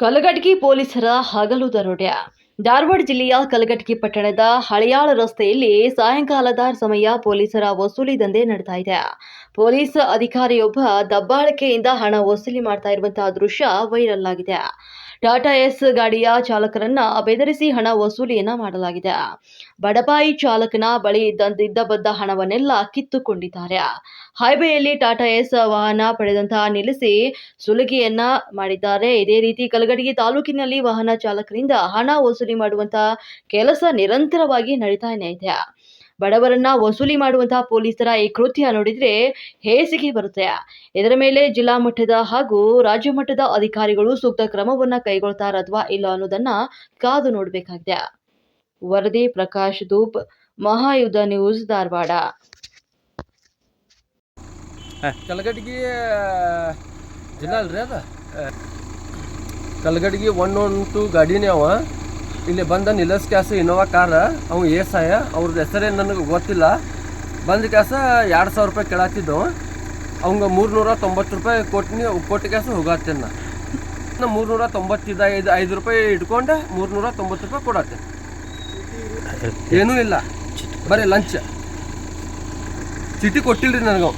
ಕಲಘಟಗಿ ಪೊಲೀಸರ ಹಗಲು ದರೋಡೆ. ಧಾರವಾಡ ಜಿಲ್ಲೆಯ ಕಲಘಟಗಿ ಪಟ್ಟಣದ ಹಳಿಯಾಳ ರಸ್ತೆಯಲ್ಲಿ ಸಾಯಂಕಾಲದ ಸಮಯ ಪೊಲೀಸರ ವಸೂಲಿ ದಂಧೆ ನಡೀತಾ ಇದೆ. ಪೊಲೀಸ್ ಅಧಿಕಾರಿಯೊಬ್ಬ ದಬ್ಬಾಳಿಕೆಯಿಂದ ಹಣ ವಸೂಲಿ ಮಾಡ್ತಾ ಇರುವಂತಹ ದೃಶ್ಯ ವೈರಲ್ ಆಗಿದೆ. ಟಾಟಾ ಎಸ್ ಗಾಡಿಯ ಚಾಲಕರನ್ನ ಬೆದರಿಸಿ ಹಣ ವಸೂಲಿಯನ್ನ ಮಾಡಲಾಗಿದೆ. ಬಡಪಾಯಿ ಚಾಲಕನ ಬಳಿ ಇದ್ದ ಬದ್ದ ಹಣವನ್ನೆಲ್ಲ ಕಿತ್ತುಕೊಂಡಿದ್ದಾರೆ. ಹೈವೇಯಲ್ಲಿ ಟಾಟಾ ಎಸ್ ವಾಹನ ಪಡೆದಂತಹ ನಿಲ್ಲಿಸಿ ಸುಲಿಗೆಯನ್ನ ಮಾಡಿದ್ದಾರೆ. ಇದೇ ರೀತಿ ಕಲಗಡಿಗೆ ತಾಲೂಕಿನಲ್ಲಿ ವಾಹನ ಚಾಲಕರಿಂದ ಹಣ ವಸೂಲಿ ಮಾಡುವಂತಹ ಕೆಲಸ ನಿರಂತರವಾಗಿ ನಡೀತಾನೆ ಇದೆ. ಬಡವರನ್ನ ವಸೂಲಿ ಮಾಡುವಂತಹ ಪೊಲೀಸರ ಈ ಕೃತ್ಯ ನೋಡಿದ್ರೆ ಹೇಸಿಗೆ ಬರುತ್ತೆ. ಇದರ ಮೇಲೆ ಜಿಲ್ಲಾ ಮಟ್ಟದ ಹಾಗೂ ರಾಜ್ಯ ಮಟ್ಟದ ಅಧಿಕಾರಿಗಳು ಸೂಕ್ತ ಕ್ರಮವನ್ನ ಕೈಗೊಳ್ತಾರ ಅಥವಾ ಇಲ್ಲ ಅನ್ನೋದನ್ನ ಕಾದು ನೋಡಬೇಕಾಗಿದೆ. ವರದಿ ಪ್ರಕಾಶ್ ಧೂಪ್ ಮಹಾಯುದ್ಧ ನ್ಯೂಸ್ ಧಾರವಾಡ. ಕಲಗಡಿಗೆ ಜಿಲ್ಲಾ ಅಲ್ರಿ ಅದ? ಕಲಗಡ್ಗಿ ಒನ್ ಒನ್ ಟು ಗಾಡಿನೇ ಅವ. ಇಲ್ಲಿ ಬಂದ ನಿಲ್ಲಸ್ ಕ್ಯಾಸ ಇನೋವಾ ಕಾರ, ಅವ ಏಸಾಯ ಅವ್ರದ್ದು ಹೆಸರೇನು ನನಗೆ ಗೊತ್ತಿಲ್ಲ. ಬಂದ ಕ್ಯಾಸ ಎರಡು ಸಾವಿರ ರೂಪಾಯಿ ಕೇಳತ್ತಿದ್ದು ಅವಂಗ ಮೂರ್ನೂರ ತೊಂಬತ್ತು ರೂಪಾಯಿ ಕೊಟ್ಟಿನಿ ಕೊಟ್ಟು ಕ್ಯಾಸ ಹೋಗತ್ತೇನೆ ನಾ ಮೂರ್ನೂರ ತೊಂಬತ್ತಿದ, ಐದು ಐದು ರೂಪಾಯಿ ಇಟ್ಕೊಂಡು, ಮೂರ್ನೂರ ತೊಂಬತ್ತು ರೂಪಾಯಿ ಕೊಡತ್ತೆ. ಏನೂ ಇಲ್ಲ. ಬರೀ ಲಂಚ್. ಚೀಟಿ ಕೊಟ್ಟಿಲ್ರಿ ನನಗೆ